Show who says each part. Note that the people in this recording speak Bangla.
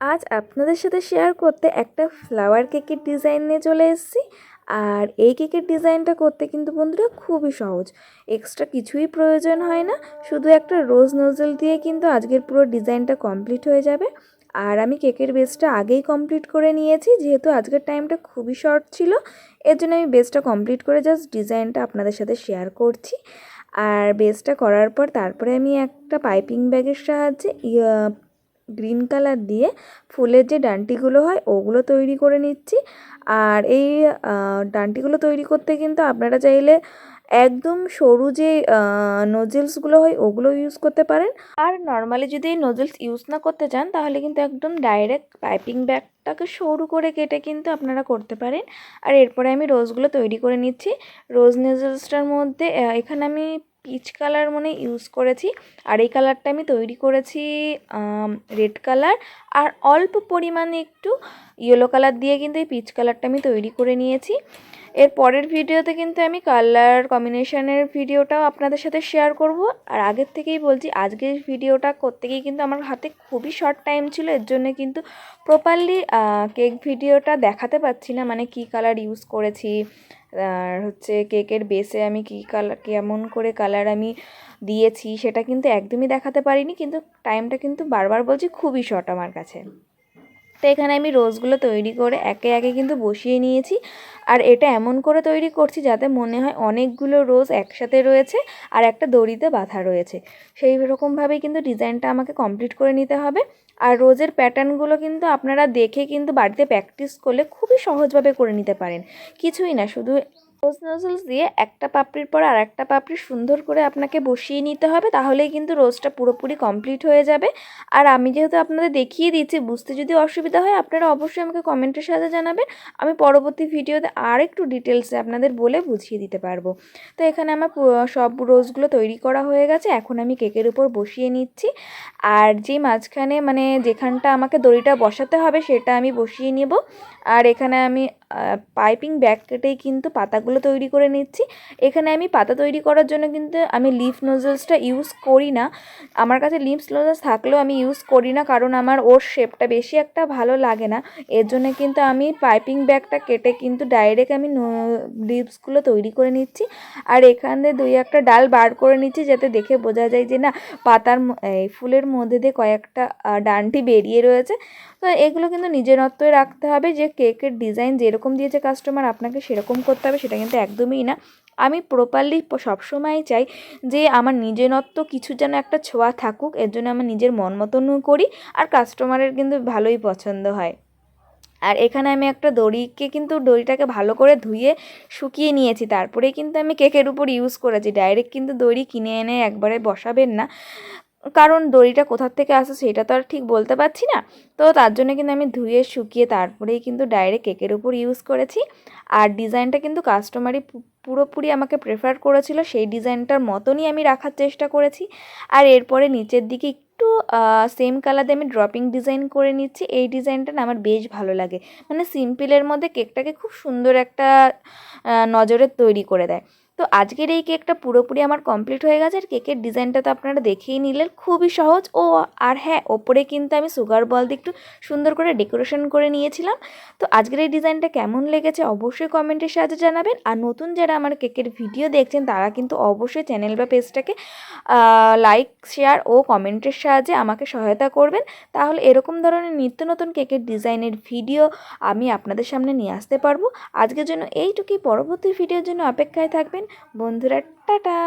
Speaker 1: আজ আপনাদের সাথে শেয়ার করতে একটা ফ্লাওয়ার কেকের ডিজাইন নিয়ে চলে এসেছি। আর এই কেকের ডিজাইনটা করতে কিন্তু বন্ধুরা খুবই সহজ। এক্সট্রা কিছুই প্রয়োজন হয় না। শুধু একটা রোজ নজল দিয়ে কিন্তু আজকের পুরো ডিজাইনটা কমপ্লিট হয়ে যাবে। আর আমি কেকের বেসটা আগেই কমপ্লিট করে নিয়েছি, যেহেতু আজকের টাইমটা খুবই শর্ট ছিল। এর জন্য আমি বেসটা কমপ্লিট করে জাস্ট ডিজাইনটা আপনাদের সাথে শেয়ার করছি। আর বেসটা করার পর তারপরে আমি একটা পাইপিং ব্যাগের সাহায্যে গ্রিন কালার দিয়ে ফুলের যে ডান্টিগুলো হয়, ওগুলো তৈরি করে নিচ্ছি। আর এই ডান্টিগুলো তৈরি করতে কিন্তু আপনারা চাইলে একদম সরু যে নোজেলসগুলো হয়, ওগুলো ইউজ করতে পারেন। আর নর্মালি যদি এই নোজেলস ইউজ না করতে চান, তাহলে কিন্তু একদম ডাইরেক্ট পাইপিং ব্যাগটাকে সরু করে কেটে কিন্তু আপনারা করতে পারেন। আর এরপরে আমি রোজগুলো তৈরি করে নিচ্ছি। রোজ নোজেলসটার মধ্যে এখানে আমি পিচ কালার মনে ইউজ করেছি। আর এই কালারটা আমি তৈরি করেছি রেড কালার আর অল্প পরিমাণে একটু ইয়েলো কালার দিয়ে কিন্তু এই পিচ কালারটা আমি তৈরি করে নিয়েছি। এর পরের ভিডিওতে কিন্তু আমি কালার কম্বিনেশনের ভিডিওটাও আপনাদের সাথে শেয়ার করব। আর আগের থেকেই বলছি, আজকের ভিডিওটা করতে গিয়ে কিন্তু আমার হাতে খুবই শর্ট টাইম ছিল, এর জন্য কিন্তু প্রপারলি কেক ভিডিওটা দেখাতে পাচ্ছি না মানে কি কালার ইউজ করেছি। আর হচ্ছে কেকের বেসে আমি কী কালার কেমন করে কালার আমি দিয়েছি সেটা কিন্তু একদমই দেখাতে পারিনি, কিন্তু টাইমটা কিন্তু বারবার বলছি খুবই শর্ট আমার কাছে। তো এখানে আমি রোজগুলো তৈরি করে একে একে কিন্তু বসিয়ে নিয়েছি। আর এটা এমন করে তৈরি করছি যাতে মনে হয় অনেকগুলো রোজ একসাথে রয়েছে আর একটা দড়িতে বাঁধা রয়েছে। সেই রকমভাবেই কিন্তু ডিজাইনটা আমাকে কমপ্লিট করে নিতে হবে। আর রোজের প্যাটার্নগুলো কিন্তু আপনারা দেখে কিন্তু বাড়িতে প্র্যাকটিস করলে খুবই সহজভাবে করে নিতে পারেন। কিছুই না, শুধু রোজ নজলস দিয়ে একটা পাপড়ির পর আর একটা পাপড়ি সুন্দর করে আপনাকে বসিয়ে নিতে হবে, তাহলেই কিন্তু রোজটা পুরোপুরি কমপ্লিট হয়ে যাবে। আর আমি যেহেতু আপনাদের দেখিয়ে দিচ্ছি বুঝতে যদি অসুবিধা হয়, আপনারা অবশ্যই আমাকে কমেন্টের সাথে জানাবেন। আমি পরবর্তী ভিডিওতে আর একটু ডিটেলসে আপনাদের বলে বুঝিয়ে দিতে পারব। তো এখানে আমার সব রোজগুলো তৈরি করা হয়ে গেছে, এখন আমি কেকের উপর বসিয়ে নিচ্ছি। আর যে মাঝখানে মানে যেখানটা আমাকে দড়িটা বসাতে হবে, সেটা আমি বসিয়ে নেব। আর এখানে আমি পাইপিং ব্যাগ কেটেই কিন্তু পাতাগুলো তৈরি করে নিচ্ছি। এখানে আমি পাতা তৈরি করার জন্য কিন্তু আমি লিফ নোজলসটা ইউজ করি না। আমার কাছে লিপস নোজলস থাকলেও আমি ইউজ করি না কারণ আমার ওর শেপটা বেশি একটা ভালো লাগে না। এর জন্য কিন্তু আমি পাইপিং ব্যাগটা কেটে কিন্তু ডাইরেক্ট আমি লিপসগুলো তৈরি করে নিচ্ছি। আর এখানে দুই একটা ডাল বার করে নিচ্ছি যাতে দেখে বোঝা যায় যে না, পাতার এই ফুলের মধ্যে দিয়ে কয়েকটা ডানটি বেরিয়ে রয়েছে। তো এগুলো কিন্তু নিজের নিজেরত্বই রাখতে হবে যে কেকের ডিজাইন যেরকম দিয়েছে কাস্টমার আপনাকে সেরকম করতে হবে, সেটা কিন্তু একদমই না। আমি প্রপারলি সবসময় চাই যে আমার নিজেরত্ব কিছু যেন একটা ছোঁয়া থাকুক, এর জন্য আমার নিজের মন মতনও করি, আর কাস্টমারের কিন্তু ভালোই পছন্দ হয়। আর এখানে আমি একটা দড়িকে কিন্তু, দড়িটাকে ভালো করে ধুয়ে শুকিয়ে নিয়েছি, তারপরেই কিন্তু আমি কেকের উপর ইউজ করেছি। ডাইরেক্ট কিন্তু দড়ি কিনে এনে একবারে বসাবেন না। কারণ দড়িটা কোথার থেকে আসে সেটা তো আর ঠিক বলতে পারছি না। তো তার জন্য কিন্তু আমি ধুয়ে, শুকিয়ে তারপরেই কিন্তু ডাইরেক্ট কেকের উপর ইউজ করেছি। আর ডিজাইনটা কিন্তু কাস্টমারই পুরোপুরি আমাকে প্রেফার করেছিল। সেই ডিজাইনটার মতনই আমি রাখার চেষ্টা করেছি। আর এরপরে নিচের দিকে একটু সেম কালার দিয়ে আমি ড্রপিং ডিজাইন করে নিচ্ছি। এই ডিজাইনটা না আমার বেশ ভালো লাগে। মানে সিম্পলের মধ্যে কেকটাকে খুব সুন্দর একটা নজরের তৈরি করে দেয়। তো আজকের এই কেকটা পুরোপুরি আমার কমপ্লিট হয়ে গেছে। আর কেকের ডিজাইনটা তো আপনারা দেখেই নিলেন। খুবই সহজ। ও, আর হ্যাঁ ওপরে কিন্তু আমি সুগার বল দিয়ে একটু সুন্দর করে ডেকোরেশন করে নিয়েছিলাম। তো আজকের এই ডিজাইনটা কেমন লেগেছে অবশ্যই কমেন্টের সাহায্যে জানাবেন। আর নতুন যারা আমার কেকের ভিডিও দেখছেন, তারা কিন্তু অবশ্যই চ্যানেল বা পেজটাকে লাইক শেয়ার ও কমেন্টের সাহায্যে আমাকে সহায়তা করবেন। তাহলে এরকম ধরনের নিত্য নতুন কেকের ডিজাইনের ভিডিও আমি আপনাদের সামনে নিয়ে আসতে পারব। আজকের জন্য এইটুকুই। পরবর্তী ভিডিওর জন্য অপেক্ষায় থাকবেন। বন্ধুরা টাটা!